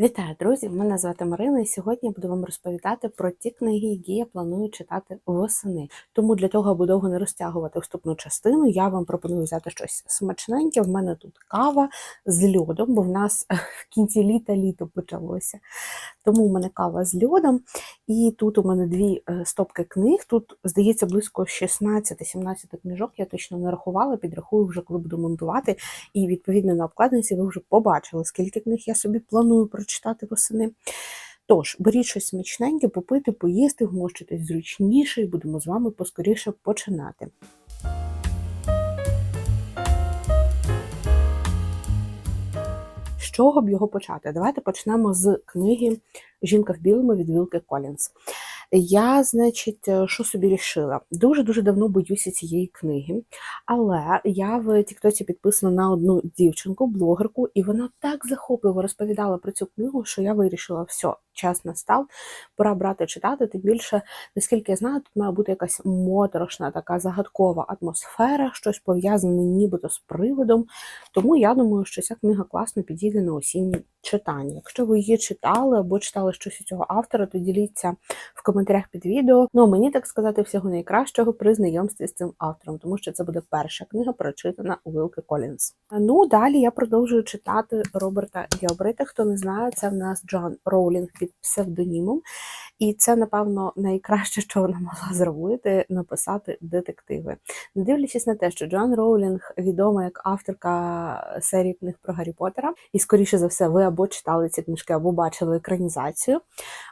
Вітаю, друзі! Мене звати Марина, і сьогодні я буду вам розповідати про ті книги, які я планую читати восени. Тому для того, аби довго не розтягувати вступну частину, я вам пропоную взяти щось смачненьке. В мене тут кава з льодом, бо в нас в кінці літа літо почалося. Тому у мене кава з льодом. І тут у мене дві е, стопки книг. Тут, здається, близько 16-17 книжок. Я точно не рахувала, підрахую вже, коли буду монтувати. І відповідно на обкладинці ви вже побачили, скільки книг я собі планую восени. Тож, беріть щось смачненьке, попити, поїсти, вмощитись зручніше, і будемо з вами поскоріше починати. З чого б його почати? Давайте почнемо з книги Жінка в білому від Вілки Колінс. Я, значить, е, що собі рішила? Дуже-дуже давно боюся цієї книги, але я в Тіктоці підписана на одну дівчинку, блогерку, і вона так захопливо розповідала про цю книгу, що я вирішила, все, час настав, пора брати читати. Тим більше, наскільки я знаю, тут має бути якась моторошна, така загадкова атмосфера, щось пов'язане нібито з приводом. Тому я думаю, що ця книга класно підійде на осінні читання. Якщо ви її читали або читали щось у цього автора, то діліться в коментарях під відео. Ну, мені так сказати, всього найкращого при знайомстві з цим автором, тому що це буде перша книга, прочитана у Вилки Колінс. Ну, далі я продовжую читати Роберта Гілбрита. Хто не знає, це в нас Джон Роулінг під псевдонімом. І це, напевно, найкраще, що вона могла зробити, написати детективи. Не дивлячись на те, що Джон Роулінг відома як авторка серії книг про Гаррі Поттера, і, скоріше за все, ви або читали ці книжки, або бачили екранізацію.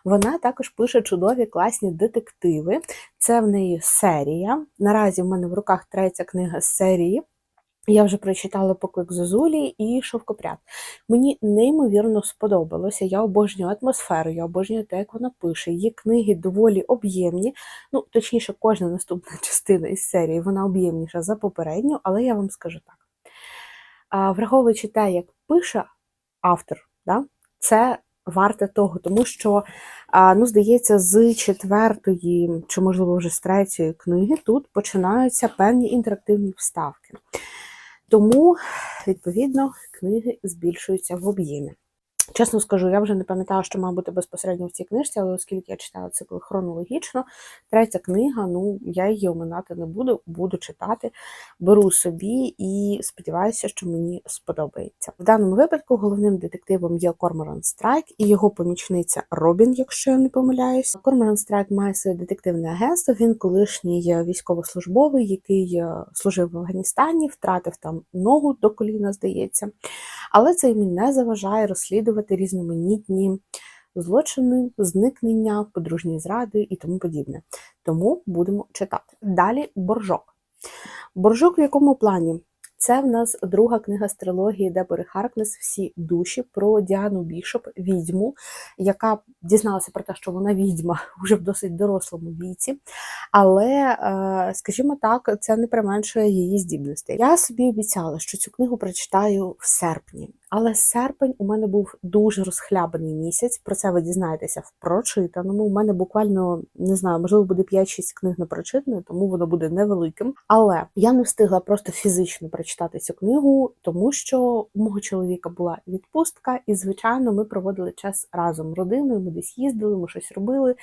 Вона також пише чудові класні детективи. Це в неї серія. Наразі в мене в руках третя книга з серії. Я вже прочитала поклик Зозулі і Шовкопряд. Мені неймовірно сподобалося. Я обожнюю атмосферу, я обожнюю те, як вона пише. Її книги доволі об'ємні. Ну, точніше, кожна наступна частина із серії вона об'ємніша за попередню, але я вам скажу так. А, Враховуючи те, як пише автор, да, це варте того, тому що, ну, здається, з четвертої, чи, можливо, вже з третьої книги тут починаються певні інтерактивні вставки. Тому, відповідно, книги збільшуються в об'ємі. Чесно скажу, я вже не пам'ятала, що має бути безпосередньо в цій книжці, але оскільки я читала цикл хронологічно, третя книга, ну я її оминати не буду, буду читати, беру собі і сподіваюся, що мені сподобається. В даному випадку головним детективом є Корморан Страйк і його помічниця Робін, якщо я не помиляюсь. Корморан Страйк має своє детективне агентство. Він колишній військовослужбовий, який служив в Афганістані, втратив там ногу до коліна, здається. Але це йому не заважає розслідувати різноманітні злочини, зникнення, подружні зради і тому подібне. Тому будемо читати. Далі боржок. Боржок в якому плані? Це в нас друга книга з трилогії Дебори Харкнес Всі душі про Діану Бішоп, відьму, яка дізналася про те, що вона відьма вже в досить дорослому віці. Але, е, скажімо так, це не применшує її здібностей. Я собі обіцяла, що цю книгу прочитаю в серпні. Але серпень у мене був дуже розхлябаний місяць. Про це ви дізнаєтеся в прочитаному. У мене буквально не знаю, можливо, буде 5-6 книг не прочитано, тому воно буде невеликим. Але я не встигла просто фізично прочитати цю книгу, тому що у мого чоловіка була відпустка, і, звичайно, ми проводили час разом родиною. Ми десь їздили, ми щось робили.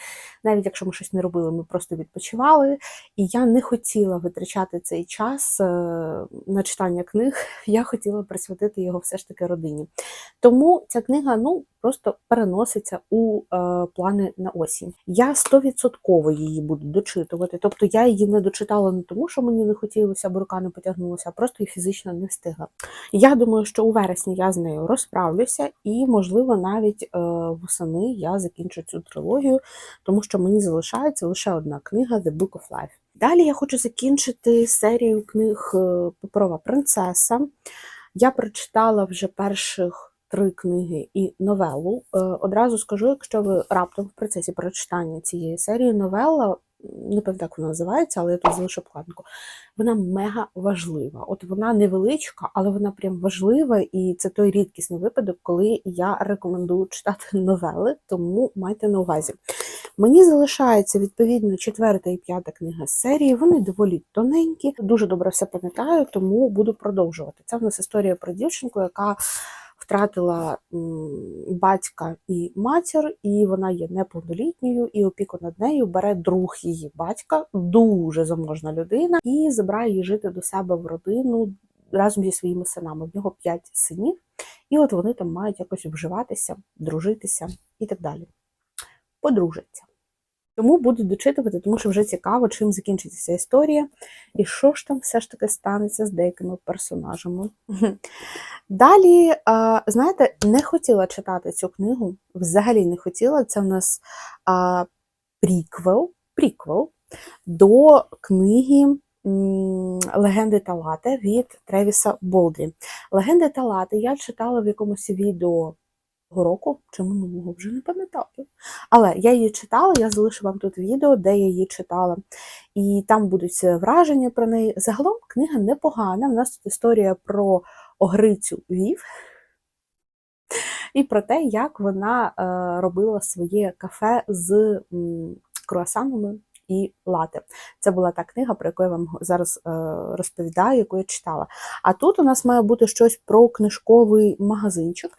Навіть якщо ми щось не робили, ми просто відпочивали. І я не хотіла витрачати цей час е, на читання книг. Я хотіла присвятити його все ж таки родині. Тому ця книга ну, просто переноситься у е, плани на осінь. Я стовідсотково її буду дочитувати. Тобто я її не дочитала не тому, що мені не хотілося, бо рука не потягнулася, а просто і фізично не встигла. Я думаю, що у вересні я з нею розправлюся, і, можливо, навіть е, восени я закінчу цю трилогію, тому що мені залишається лише одна книга The Book of Life. Далі я хочу закінчити серію книг е, Паперова принцеса. Я прочитала вже перших три книги і новелу. Е, одразу скажу, якщо ви раптом в процесі прочитання цієї серії новела, не пам'ятаю, як вона називається, але я тут залишу планку. Вона мега важлива. От вона невеличка, але вона прям важлива, і це той рідкісний випадок, коли я рекомендую читати новели, тому майте на увазі. Мені залишається відповідно четверта і п'ята книга з серії. Вони доволі тоненькі, дуже добре все пам'ятаю, тому буду продовжувати. Це в нас історія про дівчинку, яка втратила батька і матір, і вона є неповнолітньою, і опіку над нею бере друг її батька, дуже заможна людина, і забирає її жити до себе в родину разом зі своїми синами. В нього п'ять синів, і от вони там мають якось вживатися, дружитися і так далі. Подружаться. Тому буду дочитувати, тому що вже цікаво, чим закінчиться ця історія, і що ж там все ж таки станеться з деякими персонажами. Далі, знаєте, не хотіла читати цю книгу, взагалі не хотіла. Це в нас приквел, до книги Легенди Талати від Тревіса Болдрі. Легенди Талати я читала в якомусь відео року чи минулого, вже не пам'ятаю. Але я її читала, я залишу вам тут відео, де я її читала. І там будуть враження про неї. Загалом книга непогана. У нас тут історія про огрицю Вів. І про те, як вона е, робила своє кафе з круасанами і лати. Це була та книга, про яку я вам зараз е, розповідаю, яку я читала. А тут у нас має бути щось про книжковий магазинчик.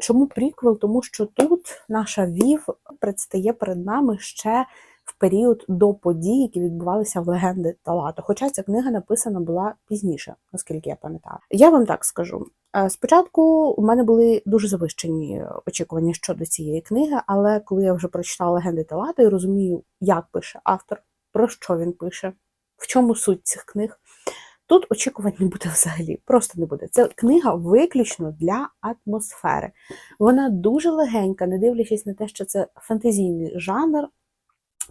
Чому приквел? Тому що тут наша Вів предстає перед нами ще в період до подій, які відбувалися в легенди Талату. Хоча ця книга написана була пізніше, наскільки я пам'ятаю. Я вам так скажу. Спочатку у мене були дуже завищені очікування щодо цієї книги, але коли я вже прочитала легенди Талату і розумію, як пише автор, про що він пише, в чому суть цих книг, Тут очікувань не буде взагалі, просто не буде. Це книга виключно для атмосфери. Вона дуже легенька, не дивлячись на те, що це фантазійний жанр,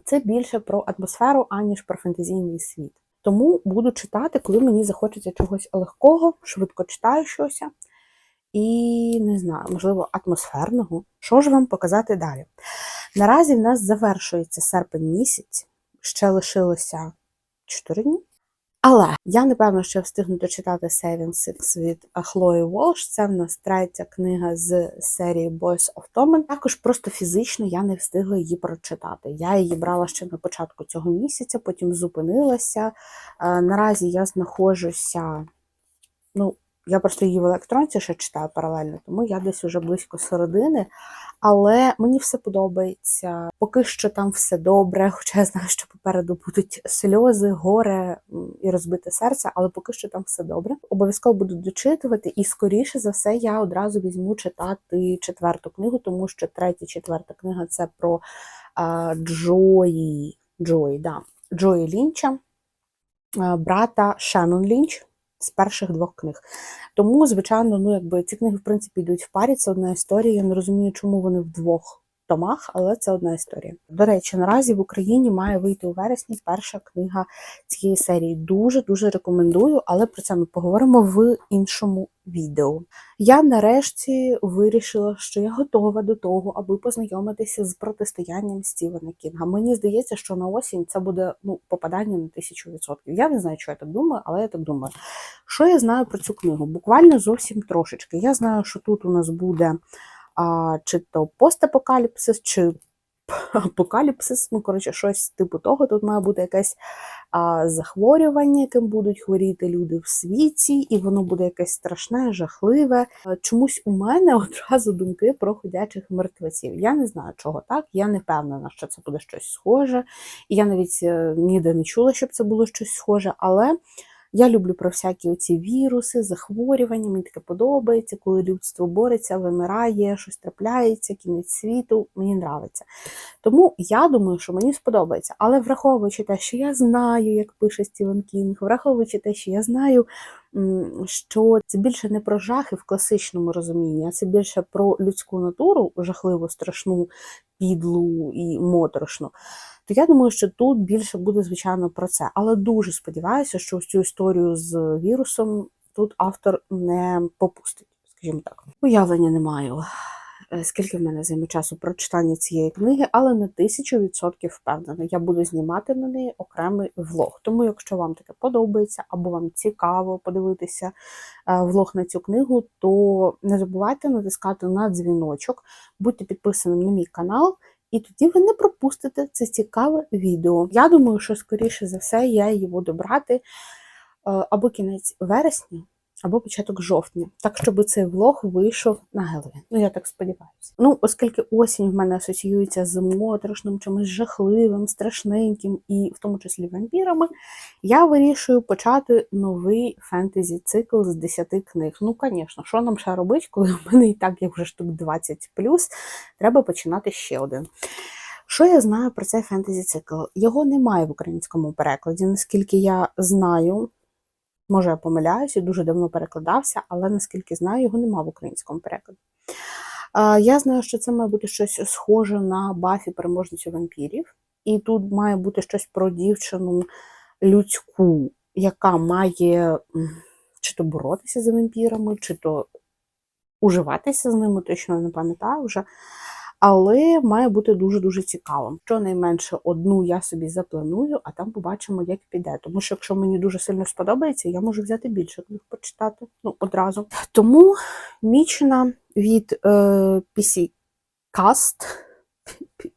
це більше про атмосферу, аніж про фантазійний світ. Тому буду читати, коли мені захочеться чогось легкого, швидко читаю. І не знаю, можливо, атмосферного. Що ж вам показати далі? Наразі в нас завершується серпень місяць, ще лишилося 4 дні. Але я напевно ще встигну дочитати Saving Six від Хлої Волш. Це в нас третя книга з серії Boys of Tommen. Також просто фізично я не встигла її прочитати. Я її брала ще на початку цього місяця, потім зупинилася. Е, наразі я знаходжуся, ну, я просто її в електронці ще читаю паралельно, тому я десь уже близько середини. Але мені все подобається. Поки що там все добре, хоча я знаю, що попереду будуть сльози, горе і розбите серце, але поки що там все добре. Обов'язково буду дочитувати, і скоріше за все я одразу візьму читати четверту книгу, тому що третя, четверта книга це про а, Джої Джої, да, Джої Лінча, брата Шеннон Лінч з перших двох книг. Тому, звичайно, ну якби ці книги, в принципі, йдуть в парі, це одна історія. Я не розумію, чому вони в двох томах, але це одна історія. До речі, наразі в Україні має вийти у вересні перша книга цієї серії. Дуже-дуже рекомендую, але про це ми поговоримо в іншому відео. Я нарешті вирішила, що я готова до того, аби познайомитися з протистоянням Стівена Кінга. Мені здається, що на осінь це буде ну, попадання на тисячу відсотків. Я не знаю, що я так думаю, але я так думаю. Що я знаю про цю книгу? Буквально зовсім трошечки. Я знаю, що тут у нас буде а, чи то постапокаліпсис, чи апокаліпсис, ну, коротше, щось типу того. Тут має бути якесь а, захворювання, яким будуть хворіти люди в світі, і воно буде якесь страшне, жахливе. Чомусь у мене одразу думки про ходячих мертвеців. Я не знаю, чого так, я не впевнена, що це буде щось схоже. І я навіть е, ніде не чула, щоб це було щось схоже, але. Я люблю про всякі оці віруси, захворювання, мені таке подобається, коли людство бореться, вимирає, щось трапляється, кінець світу, мені нравиться. Тому я думаю, що мені сподобається. Але враховуючи те, що я знаю, як пише Стівен Кінг, враховуючи те, що я знаю, що це більше не про жахи в класичному розумінні, а це більше про людську натуру, жахливу, страшну, підлу і моторошну то я думаю, що тут більше буде, звичайно, про це. Але дуже сподіваюся, що цю історію з вірусом тут автор не попустить, скажімо так. Уявлення не маю. Е, скільки в мене займе часу прочитання цієї книги, але на тисячу відсотків впевнена, я буду знімати на неї окремий влог. Тому, якщо вам таке подобається або вам цікаво подивитися е, влог на цю книгу, то не забувайте натискати на дзвіночок, будьте підписаним на мій канал. І тоді ви не пропустите це цікаве відео. Я думаю, що, скоріше за все, я її буду брати е, або кінець вересня, або початок жовтня, так щоб цей влог вийшов на Геловін. Ну, я так сподіваюся. Ну, оскільки осінь в мене асоціюється з моторошним, чимось жахливим, страшненьким і в тому числі вампірами, я вирішую почати новий фентезі цикл з 10 книг. Ну, звісно, що нам ще робити, коли в мене і так є вже штук 20 плюс, треба починати ще один. Що я знаю про цей фентезі цикл? Його немає в українському перекладі, наскільки я знаю. Може, я помиляюся, дуже давно перекладався, але наскільки знаю, його нема в українському перекладі. Я знаю, що це має бути щось схоже на Бафі переможницю вампірів. І тут має бути щось про дівчину людську, яка має чи то боротися з вампірами, чи то уживатися з ними, точно не пам'ятаю вже але має бути дуже-дуже цікавим. Щонайменше одну я собі запланую, а там побачимо, як піде. Тому що, якщо мені дуже сильно сподобається, я можу взяти більше книг почитати ну, одразу. Тому мічна від е, PC Cast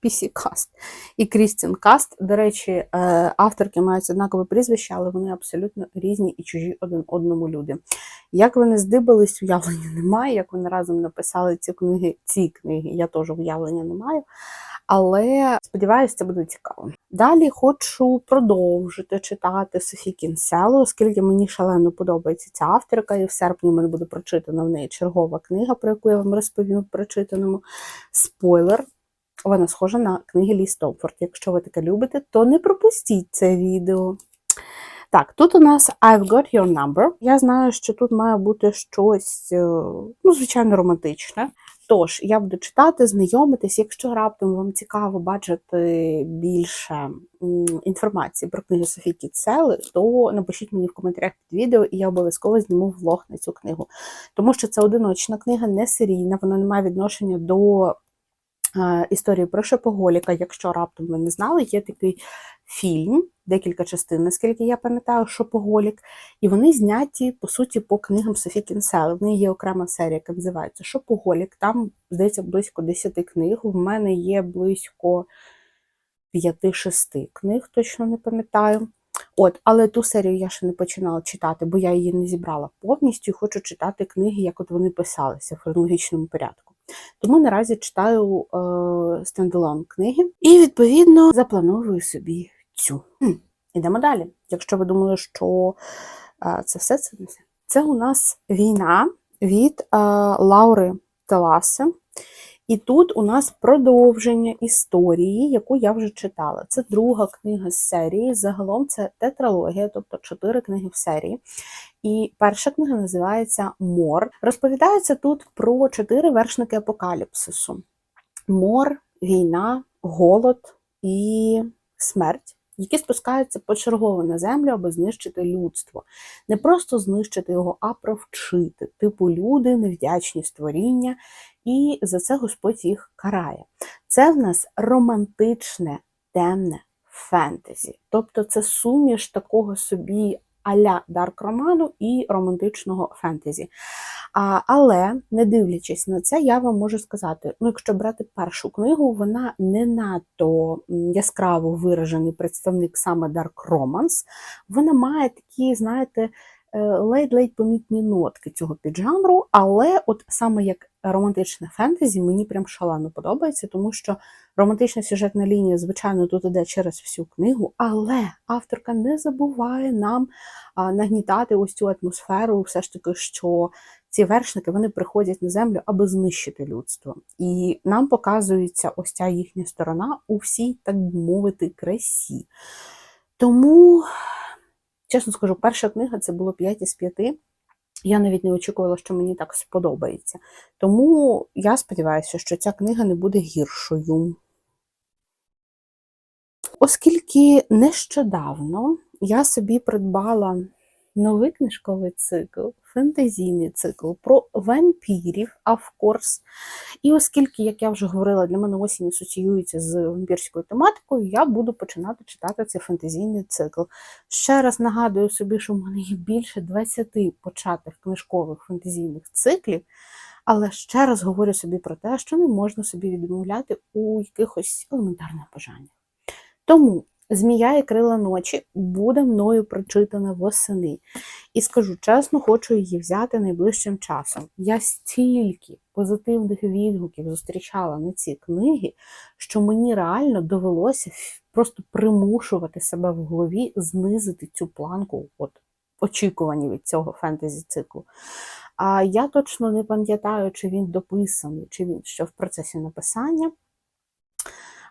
PC Cast і Крістін Каст. До речі, е, авторки мають однакове прізвище, але вони абсолютно різні і чужі один одному люди. Як вони здибались, уявлення немає. Як вони разом написали ці книги, ці книги, я теж уявлення не маю. Але сподіваюся, це буде цікаво. Далі хочу продовжити читати Софі Кінсело, оскільки мені шалено подобається ця авторка, і в серпні в мене буде прочитана в неї чергова книга, про яку я вам розповім в прочитаному. Спойлер. Вона схожа на книги Лі Стомфорд. Якщо ви таке любите, то не пропустіть це відео. Так, тут у нас I've got your number. Я знаю, що тут має бути щось, е, ну, звичайно, романтичне. Тож, я буду читати, знайомитись. Якщо раптом вам цікаво бачити більше інформації про книгу Софії Кіцели, то напишіть мені в коментарях під відео, і я обов'язково зніму влог на цю книгу. Тому що це одиночна книга, не серійна, вона не має відношення до історії про Шопоголіка, якщо раптом ви не знали, є такий фільм, декілька частин, наскільки я пам'ятаю, Шопоголік, і вони зняті, по суті, по книгам Софі Кінсел. В неї є окрема серія, яка називається Шопоголік. Там, здається, близько 10 книг. У мене є близько 5-6 книг, точно не пам'ятаю. От, Але ту серію я ще не починала читати, бо я її не зібрала повністю і хочу читати книги, як от вони писалися в хронологічному порядку. Тому наразі читаю е, стендалон книги і, відповідно, заплановую собі цю. Хм. Ідемо далі. Якщо ви думали, що е, це все це не все. Це у нас війна від е, Лаури Теласи. І тут у нас продовження історії, яку я вже читала. Це друга книга з серії. Загалом це тетралогія, тобто чотири книги в серії. І перша книга називається Мор. Розповідається тут про чотири вершники апокаліпсису: мор, війна, голод і смерть. Які спускаються почергово на землю, аби знищити людство. Не просто знищити його, а провчити. Типу люди, невдячні створіння, і за це Господь їх карає. Це в нас романтичне, темне фентезі. Тобто це суміш такого собі аля дарк роману і романтичного фентезі. А, Але, не дивлячись на це, я вам можу сказати: ну, якщо брати першу книгу, вона не надто яскраво виражений представник саме Dark Romance. Вона має такі, знаєте, ледь-ледь помітні нотки цього піджанру, але от саме як романтичне фентезі мені прям шалено подобається, тому що романтична сюжетна лінія, звичайно, тут іде через всю книгу, але авторка не забуває нам нагнітати ось цю атмосферу, все ж таки, що ці вершники вони приходять на землю, аби знищити людство. І нам показується ось ця їхня сторона у всій, так би мовити, красі. Тому. Чесно скажу, перша книга це було 5 із 5. Я навіть не очікувала, що мені так сподобається. Тому я сподіваюся, що ця книга не буде гіршою. Оскільки нещодавно я собі придбала новий книжковий цикл, фентезійний цикл про вампірів, of. І оскільки, як я вже говорила, для мене осінь асоціюється з вампірською тематикою, я буду починати читати цей фентезійний цикл. Ще раз нагадую собі, що в мене є більше 20 початих книжкових фентезійних циклів. Але ще раз говорю собі про те, що не можна собі відмовляти у якихось елементарних бажаннях. Тому Змія і крила ночі буде мною прочитана восени. І скажу чесно, хочу її взяти найближчим часом. Я стільки позитивних відгуків зустрічала на ці книги, що мені реально довелося просто примушувати себе в голові знизити цю планку от, очікування від цього фентезі циклу. А я точно не пам'ятаю, чи він дописаний, чи він ще в процесі написання.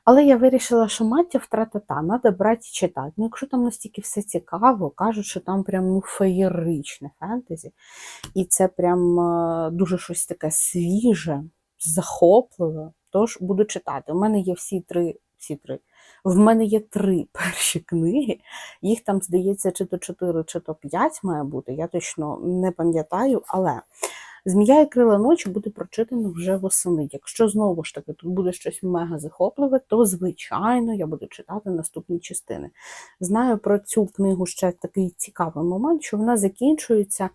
Але я вирішила, що маття втрата та, треба брати і читати. Ну, якщо там настільки все цікаво, кажуть, що там прям ну, феєричне фентезі. І це прям е, дуже щось таке свіже, захопливе. Тож буду читати. У мене є всі три, всі три. В мене є три перші книги. Їх там, здається, чи то 4, чи то 5 має бути. Я точно не пам'ятаю, але Змія і крила ночі буде прочитано вже восени. Якщо знову ж таки тут буде щось мега захопливе, то звичайно я буду читати наступні частини. Знаю про цю книгу ще такий цікавий момент, що вона закінчується е,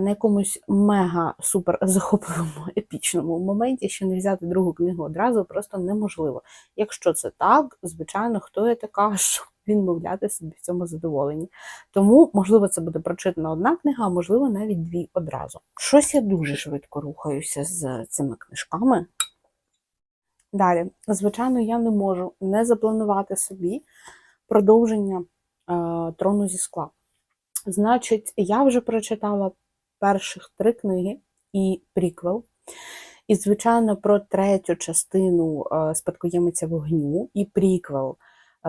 на якомусь мега супер захопливому епічному моменті, що не взяти другу книгу одразу просто неможливо. Якщо це так, звичайно, хто я така, що відмовляти собі в цьому задоволенні. Тому, можливо, це буде прочитана одна книга, а можливо, навіть дві одразу. Щось я дуже швидко рухаюся з цими книжками. Далі, звичайно, я не можу не запланувати собі продовження е, трону зі скла. Значить, я вже прочитала перших три книги і приквел. І, звичайно, про третю частину е, спадкоємиця вогню і приквел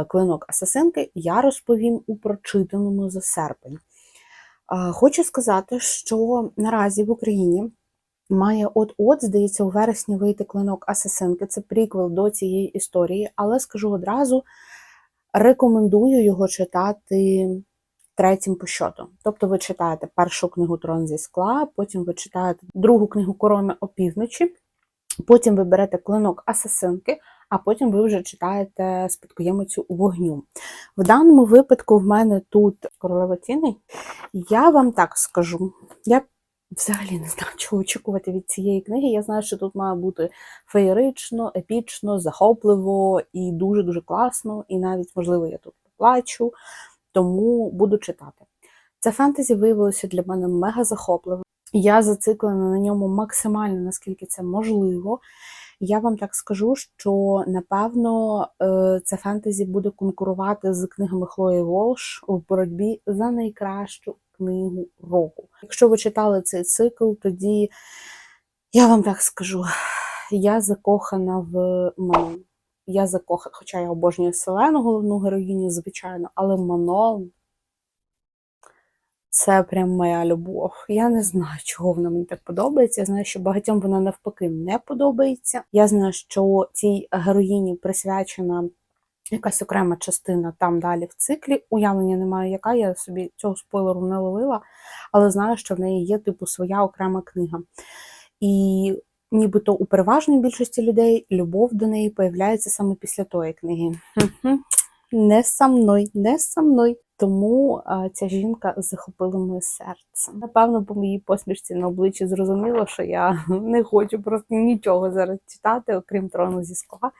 Клинок Асасинки я розповім у прочитаному за серпень. Е, Хочу сказати, що наразі в Україні має от-от, здається, у вересні вийти клинок Асасинки. Це приквел до цієї історії, але скажу одразу, рекомендую його читати третім по щоту. Тобто ви читаєте першу книгу Трон зі скла, потім ви читаєте другу книгу Корона опівночі, потім ви берете клинок Асасинки, а потім ви вже читаєте спадкоємицю вогню. В даному випадку в мене тут королева тіней. Я вам так скажу. Я взагалі не знаю, чого очікувати від цієї книги. Я знаю, що тут має бути феєрично, епічно, захопливо і дуже-дуже класно. І навіть, можливо, я тут поплачу, тому буду читати. Це фентезі виявилося для мене мега захопливим. Я зациклена на ньому максимально, наскільки це можливо. Я вам так скажу, що напевно е, це фентезі буде конкурувати з книгами Хлої Волш у боротьбі за найкращу книгу року. Якщо ви читали цей цикл, тоді я вам так скажу, я закохана в Манон. Я закохана, хоча я обожнюю Селену, головну героїню, звичайно, але Манон це прям моя любов. Я не знаю, чого вона мені так подобається. Я знаю, що багатьом вона навпаки не подобається. Я знаю, що цій героїні присвячена якась окрема частина там далі в циклі. Уявлення не маю, яка я собі цього спойлеру не ловила, але знаю, що в неї є типу своя окрема книга. І нібито у переважної більшості людей любов до неї появляється саме після тої книги. Не со мною, не со мною. Тому ця жінка захопила моє серце. Напевно, по моїй посмішці на обличчі зрозуміло, що я не хочу просто нічого зараз читати, окрім трону зі скла.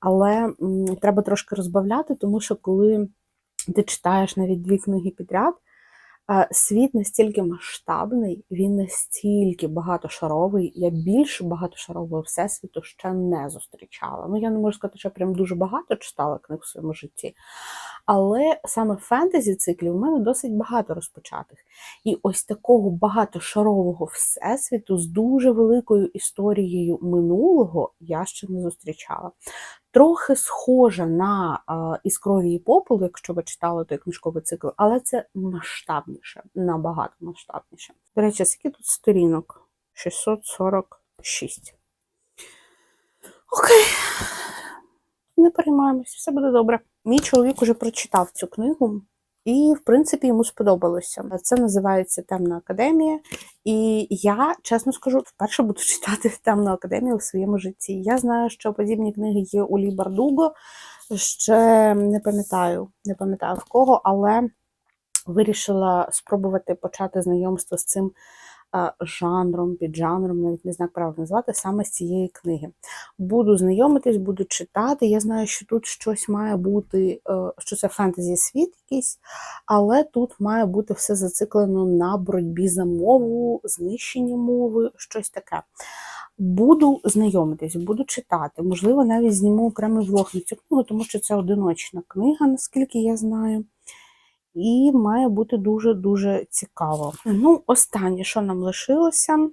Але м, треба трошки розбавляти, тому що коли ти читаєш навіть дві книги підряд, світ настільки масштабний, він настільки багатошаровий. Я більш багатошарового всесвіту ще не зустрічала. Ну, я не можу сказати, що я прям дуже багато читала книг в своєму житті. Але саме фентезі циклів у мене досить багато розпочатих. І ось такого багатошарового всесвіту з дуже великою історією минулого я ще не зустрічала. Трохи схожа на іскрові і попел, якщо ви читали той книжковий цикл, але це масштабніше, набагато масштабніше. До речі, скільки тут сторінок? 646. Окей. Не переймаємось, все буде добре. Мій чоловік уже прочитав цю книгу, і, в принципі, йому сподобалося. Це називається Темна академія. І я, чесно скажу, вперше буду читати Темну академію в своєму житті. Я знаю, що подібні книги є у Лі Бардуго. Ще не пам'ятаю, не пам'ятаю в кого, але вирішила спробувати почати знайомство з цим е, жанром, навіть не знаю, як правильно назвати, саме з цієї книги. Буду знайомитись, буду читати. Я знаю, що тут щось має бути, е, що це фентезі світ якийсь, але тут має бути все зациклено на боротьбі за мову, знищенні мови, щось таке. Буду знайомитись, буду читати. Можливо, навіть зніму окремий влог на цю книгу, тому що це одиночна книга, наскільки я знаю. І має бути дуже-дуже цікаво. Ну, останнє, що нам лишилося,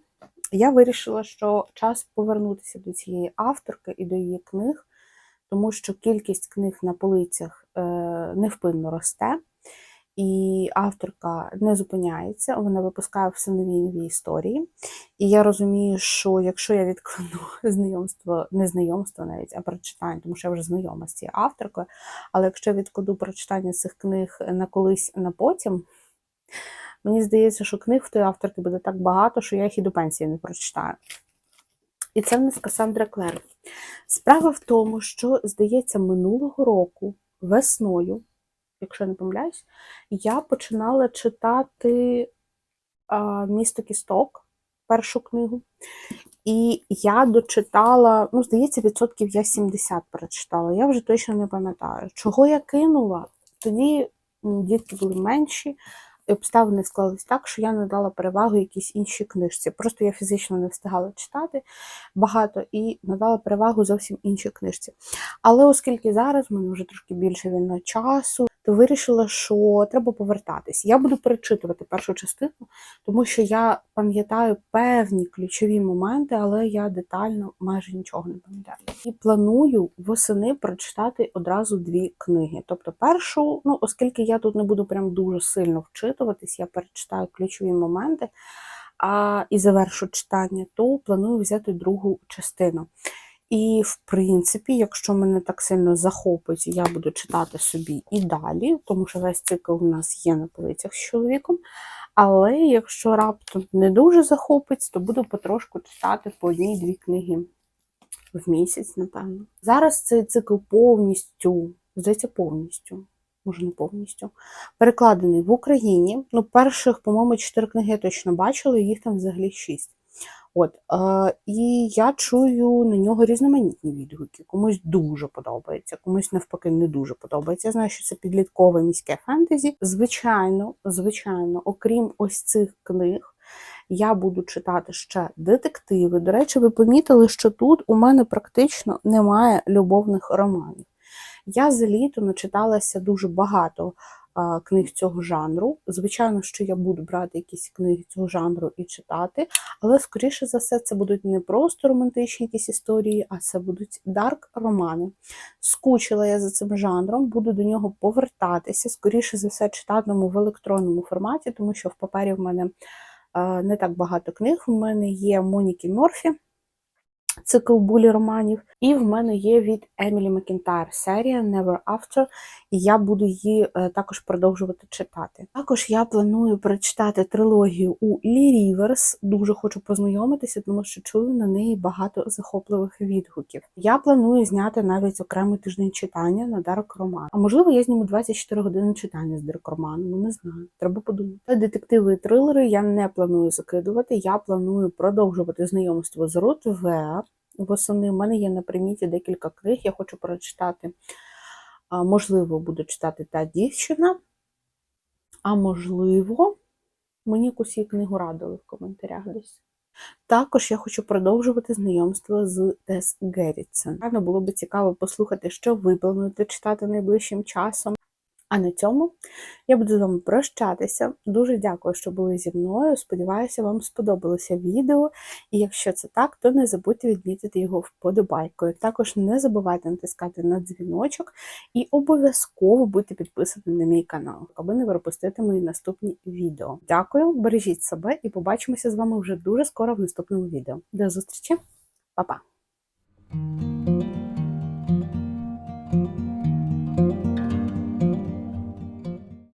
я вирішила, що час повернутися до цієї авторки і до її книг, тому що кількість книг на полицях е, невпинно росте. І авторка не зупиняється, вона випускає все нові нові історії. І я розумію, що якщо я відкладу знайомство, не знайомство навіть, а прочитання, тому що я вже знайома з цією авторкою, але якщо я відкладу прочитання цих книг на колись на потім, мені здається, що книг в тої авторки буде так багато, що я їх і до пенсії не прочитаю. І це в нас Касандра Клер. Справа в тому, що, здається, минулого року весною якщо не помиляюсь, я починала читати Місто Кісток, першу книгу. І я дочитала, ну, здається, відсотків я 70 перечитала. Я вже точно не пам'ятаю. Чого я кинула? Тоді дітки були менші, і обставини склались так, що я надала перевагу якійсь іншій книжці. Просто я фізично не встигала читати багато і надала перевагу зовсім іншій книжці. Але оскільки зараз в мене вже трошки більше вільного часу, то вирішила, що треба повертатись. Я буду перечитувати першу частину, тому що я пам'ятаю певні ключові моменти, але я детально майже нічого не пам'ятаю. І планую восени прочитати одразу дві книги. Тобто, першу, ну оскільки я тут не буду прям дуже сильно вчитуватись, я перечитаю ключові моменти. А і завершу читання, то планую взяти другу частину. І, в принципі, якщо мене так сильно захопить, я буду читати собі і далі, тому що весь цикл у нас є на полицях з чоловіком. Але якщо раптом не дуже захопить, то буду потрошку читати по одній-дві книги в місяць, напевно. Зараз цей цикл повністю, здається, повністю, може не повністю, перекладений в Україні. Ну, перших, по-моєму, чотири книги я точно бачила, їх там взагалі шість. От, е, І я чую на нього різноманітні відгуки. Комусь дуже подобається, комусь навпаки не дуже подобається. Я знаю, що це підліткове міське фентезі. Звичайно, звичайно, окрім ось цих книг, я буду читати ще детективи. До речі, ви помітили, що тут у мене практично немає любовних романів. Я за літо начиталася дуже багато книг цього жанру. Звичайно, що я буду брати якісь книги цього жанру і читати, але, скоріше за все, це будуть не просто романтичні якісь історії, а це будуть дарк-романи. Скучила я за цим жанром, буду до нього повертатися, скоріше за все, читатиму в електронному форматі, тому що в папері в мене не так багато книг. У мене є Моніки Морфі цикл булі романів. І в мене є від Емілі Макінтайр серія Never After, і я буду її е, також продовжувати читати. Також я планую прочитати трилогію у Лі Ріверс. Дуже хочу познайомитися, тому що чую на неї багато захопливих відгуків. Я планую зняти навіть окремий тиждень читання на Дарк Роман. А можливо, я зніму 24 години читання з Дарк Романом, ну не знаю, треба подумати. Детективи і трилери я не планую закидувати. Я планую продовжувати знайомство з Рут восени. У мене є на приміті декілька книг, я хочу прочитати. Можливо, буду читати та дівчина. А можливо, мені якусь її книгу радили в коментарях десь. Також я хочу продовжувати знайомство з Тес Геррітсен. Було б цікаво послухати, що ви плануєте читати найближчим часом. А на цьому я буду з вами прощатися. Дуже дякую, що були зі мною. Сподіваюся, вам сподобалося відео. І якщо це так, то не забудьте відмітити його вподобайкою. Також не забувайте натискати на дзвіночок і обов'язково будьте підписані на мій канал, аби не пропустити мої наступні відео. Дякую, бережіть себе і побачимося з вами вже дуже скоро в наступному відео. До зустрічі, Па-па!